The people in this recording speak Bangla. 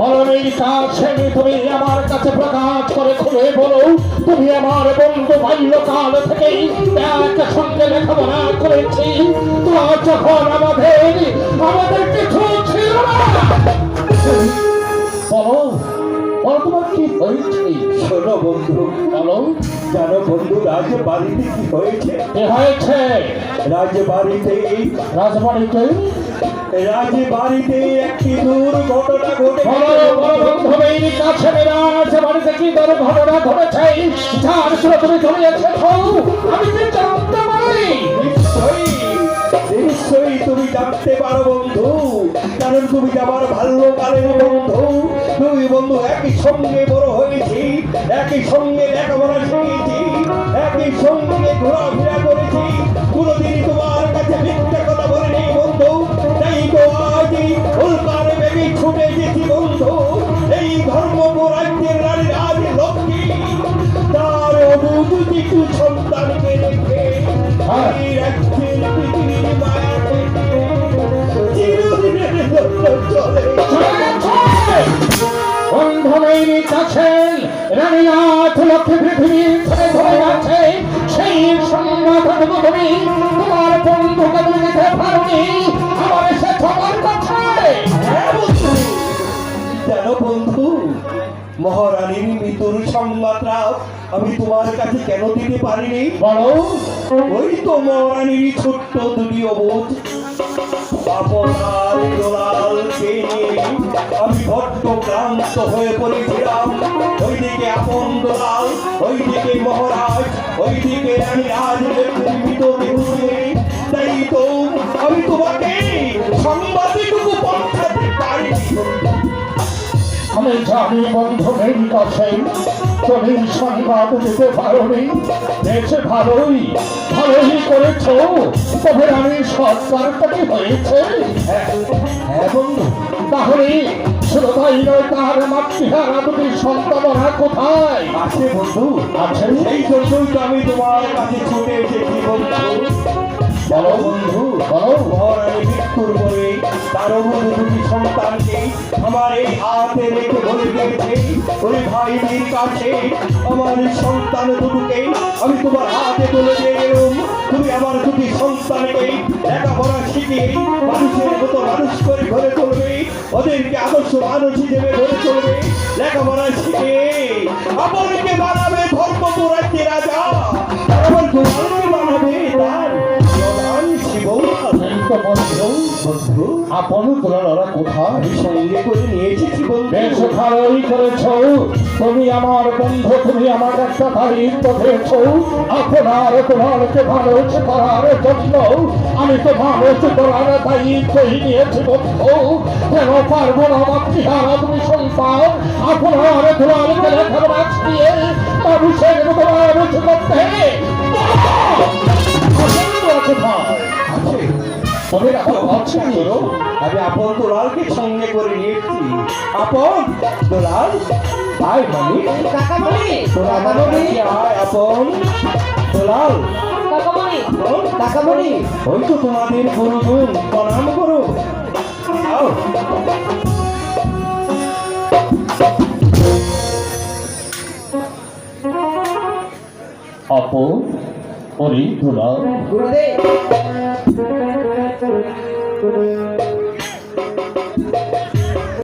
মরণের কাছে তুমি আমার কাছে প্রকাশ করে খুলে বলো। তুমি আমার বন্ধু বাল্যকাল থেকেই এক সঙ্গে লেখাপড়া করেছি। তোমার যখন আমাদের আমাদের কিছু হয়েছে শোনো বন্ধু বলো। জানো বন্ধু রাজবাড়িতে কি হয়েছে? কি হয়েছে? রাজবাড়িতে রাজবাড়িতে? রাজবাড়িতে একটি দুর্ঘটনা ঘটে কাছে বিরাজ বাড়িতে কি দুর্ঘটনা ঘটেছে? যার সুরে তুমি জড়িয়েছে আমি কি জানতে পারি। নিশ্চয়ই নিশ্চয়ই তুমি জানতে পারো বন্ধু কারণ তুমি আমার বাল্যকালের বন্ধু। তুমি বন্ধু, একই সঙ্গে বড় হয়েছি, একই সঙ্গে লেখাপড়া শিখেছি, একই সঙ্গে ঘোরাফেরা করেছি। কোনোদিন তোমার কাছে মিথ্যা কথা বলেনি বন্ধু, তাই তো আজ উল্কার বেবি ছুটে গেছি বন্ধু। এই ধর্মপুর রাজ্যের বন্ধুদের কাছে রানীনাথ লক্ষ্মী পৃথিবী ছেড়ে ধরে যাচ্ছে সেই সংবাদ তুমি তোমার বন্ধুকে তুমি দিতে পারোনি। আমার এসে খবর করছে। হ্যাঁ বন্ধু। জানো বন্ধু? মহারানীর মৃত্যুর সংবাদটা আমি তোমার কাছে কেন দিতে পারিনি? বলো। ওই তো মহারানীর ছোট্ট দুটি অবোধ। আপনার দোলালকে নিয়ে আমি বড্ড ক্লান্ত হয়ে পড়েছিলাম। ওইদিকে আপন দোলাল, ওইদিকে মহারাজ, ওইদিকে রানী রাজ মৃত দেহুরে তাই তো আমি তোমাকে সংবাদটুকু পৌঁছাতে পারিনি। আমি জানি বন্ধুদের কাছে তুমি সংবাদ দিতে পারোনি। বেশে ভালোই ভালোই করেছ। তবে আমি সরকারটা কি হয়েছে। হ্যাঁ বন্ধু তাহলে শুধু তাই নয় তার মাতৃহারা দুটি সন্তানরা কোথায়? আছে বন্ধু। আছে সেই জন্যই তো আমি তোমার কাছে ছুটে এসেছি বন্ধু। বলো বন্ধু বলো মহারানী মৃত্যুর পরে তার দুটি সন্তানকে আমার এই হাতে রেখে বলে দিয়েছে কাছে আমার সন্তান দুটোকে আমি তোমার হাতে তুলে দিয়ে তুমি আমার দুটি সন্তানকে লেখাপড়া শিখিয়ে মানুষের মতো মানুষ করে ঘরে তুলবে ওদেরকে আদর্শ মানুষ হিসেবে গড়ে চলবে লেখাপড়া শিখে আমাদেরকে বানাবে ধর্মপুর রাজ্যে রাজা আমার গোপালকে আপন তোলারা কোথায়? আমি সঙ্গে করে নিয়ে এসেছি বন্ধু বেশ ভালোই করেছ। তুমি আমার বন্ধু তুমি আমার একটা দায়িত্ব দিয়েছ আপনার তোমারকে মানুষ করার জন্য আমি তো মানুষ করার দায়িত্বই নিয়েছি বন্ধু। কেন পারব না আমার চেহারা তুমি সন্তান? আপনার তোমারকে লেখাপড়া দিয়ে মানুষের মতো মানুষ করতে। তবে এখন করো। আমি আপন দোলালকে সঙ্গে করে নিয়েছি। আপন দোলাল ভাই মানি কাকামণি তোরা কাছে আয় আপন দোলাল। কাকামণি কাকামণি ওই তো তোমাদের গুরুজন প্রণাম করো। তোলা গুরুদেব।